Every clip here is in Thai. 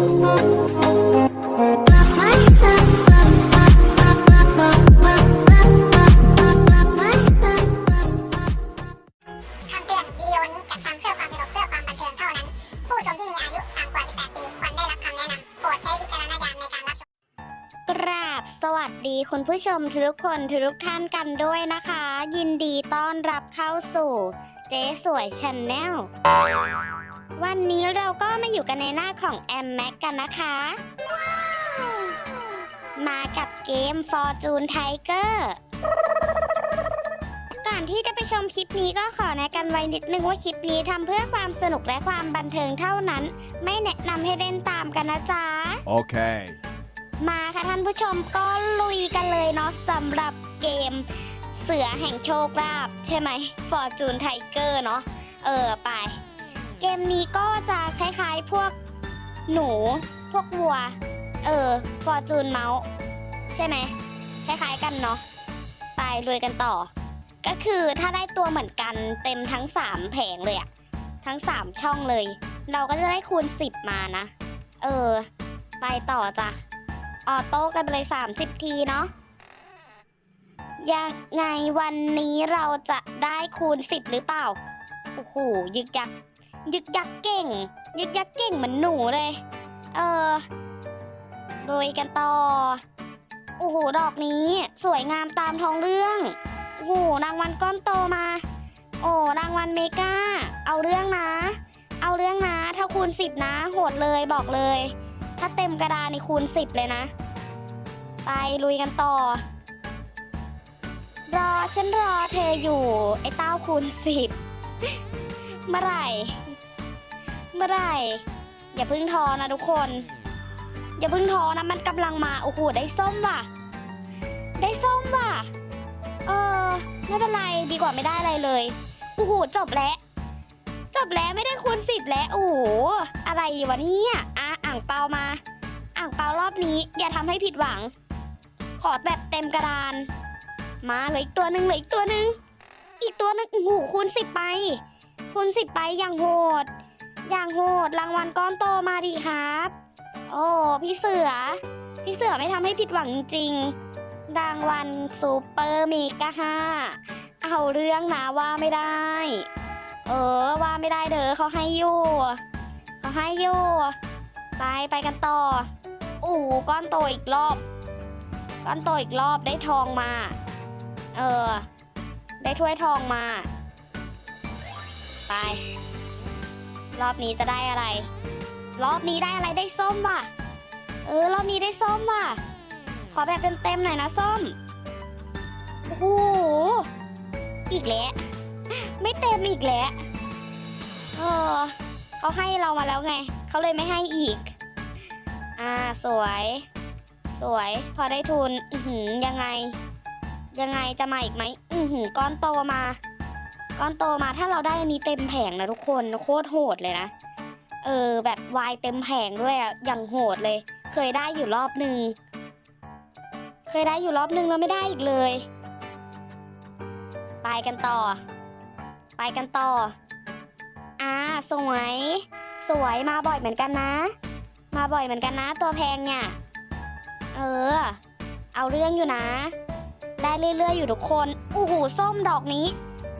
รได้รับคำแนะนำโปรดใช้วิจารณญาณในการรับชมกราบสวัสดีคุณผู้ชมทุกคนทุกท่านกันด้วยนะคะ ยินดีต้อนรับเข้าสู่เจ๊สวยช n แนล วันนี้เราก็มาอยู่กันในหน้าของ m m a c กันนะคะ มากับเกม Fortune Tiger ก่อนที่จะไปชมคลิปนี้ก็ขอแนะกันไว้นิดนึงว่าคลิปนี้ทำเพื่อความสนุกและความบันเทิงเท่านั้น ไม่แนะนำให้เล่นตามกันนะจ๊ะ Okay. มาค่ะท่านผู้ชมก็ลุยกันเลยเนาะสำหรับเกม เสือแห่งโชคลาภใช่ไหม Fortune Tiger เนาะเออไป เกมนี้ก็จะคล้ายๆพวกหนู พวกวัว เออ Fortune Mouse ใช่ไหมคล้ายๆกันเนาะไปลุยกันต่อ ก็คือถ้าได้ตัวเหมือนกันเต็มทั้ง 3 แผงเลยอะทั้ง 3 ช่องเลย เราก็จะได้คูณ 10 มานะ เออ ไปต่อจ้ะ ออโต้กันไปเลย 30 ทีเนาะยังไงวันนี้เราจะได้คูณ 10 หรือเปล่า โอ้โห ยึกยัก ยึกยักเก่ง ยึกยักเก่งเหมือนหนูเลย เออโรยกันต่อ โอ้โห ดอกนี้สวยงามตามท้องเรื่อง โอ้โห รางวัลก้อนโตมา โอ้ รางวัลเมกา เอาเรื่องนะ เอาเรื่องนะ ถ้าคูณ10นะ โหดเลยบอกเลย ถ้าเต็มกระดานนี่คูณ10เลยนะ ไปลุยกันต่อ รอฉันรอเธออยู่ ไอ้เต้าคูณ10เมื่อไหร่ มื่อไหร่อย่าพึ่งทอนะทุกคน อย่าพึ่งทอนะมันกำลังมาโอ้โหได้ส้มว่ะ ได้ส้มว่ะ เออไม่เป็นไรดีกว่าไม่ได้อะไรเลยโอ้โหจบแล้วจบแล้วไม่ได้คูณสิบแล้วโอ้โหอะไรวะเนี่ยอะอ่างเปามา อ่างเปารอบนี้ อย่าทำให้ผิดหวัง ขอแบบเต็มกระดาน มาเหลืออีกตัวหนึ่งเหลืออีกตัวหนึ่งอีกตัวหนึ่งโอ้โหคูณสิบไปคูณสิบไปอย่างโหด อย่างโหดรางวัลก้อนโตมาดีครับ โอ้พี่เสือ พี่เสือไม่ทำให้ผิดหวังจริงรางวัลซูเปอร์เมกาห้าเอาเรื่องนะว่าไม่ได้ เออว่าไม่ได้เด้อเขาให้อยู่เขาให้อยู่ไปไปกันต่ออู้ก้อนโตอีกรอบ ก้อนโตอีกรอบได้ทองมา เออ ได้ถ้วยทองมา ไป รอบนี้จะได้อะไร รอบนี้ได้อะไรได้ส้มว่ะ เออ รอบนี้ได้ส้มว่ะ ขอแบบเต็มๆหน่อยนะส้ม โอ้โห อีกแล้ว ไม่เต็มอีกแล้ว เออ เขาให้เรามาแล้วไง เขาเลยไม่ให้อีก อ่า สวย สวย พอได้ทุน อือหือยังไง ยังไงจะมาอีกไหม อือหือก้อนโตมา ก้อนโตมาถ้าเราได้อันนี้เต็มแผงนะทุกคนโคตรโหดเลยนะ เออแบบวายเต็มแผงด้วยอะอย่างโหดเลย เคยได้อยู่รอบหนึ่งเคยได้อยู่รอบหนึ่งแล้วไม่ได้อีกเลย ไปกันต่อ ไปกันต่อ อ่าสวย สวยมาบ่อยเหมือนกันนะ มาบ่อยเหมือนกันนะ ตัวแพงเนี่ยเออ เอาเรื่องอยู่นะ ได้เรื่อยๆอยู่ทุกคนอู้หูส้มดอกนี้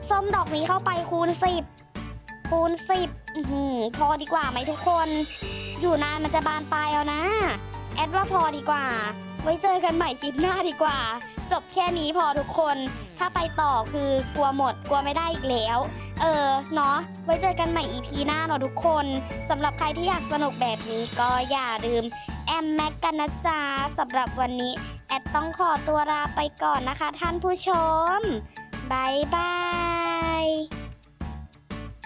ส้มดอกนี้เข้าไปคูณสิบคูณสิบพอดีกว่าไหมทุกคน อยู่นานมันจะบานปลายเอานะ แอดว่าพอดีกว่า ไว้เจอกันใหม่คลิปหน้าดีกว่า จบแค่นี้พอทุกคน ถ้าไปต่อคือกลัวหมด กลัวไม่ได้อีกแล้ว เออ เนาะ ไว้เจอกันใหม่ EP หน้าเนาะทุกคนสำหรับใครที่อยากสนุกแบบนี้ก็อย่าลืมแอมแม็กกันนะจ๊ะสำหรับวันนี้แอดต้องขอตัวลาไปก่อนนะคะ ท่านผู้ชม บายบาย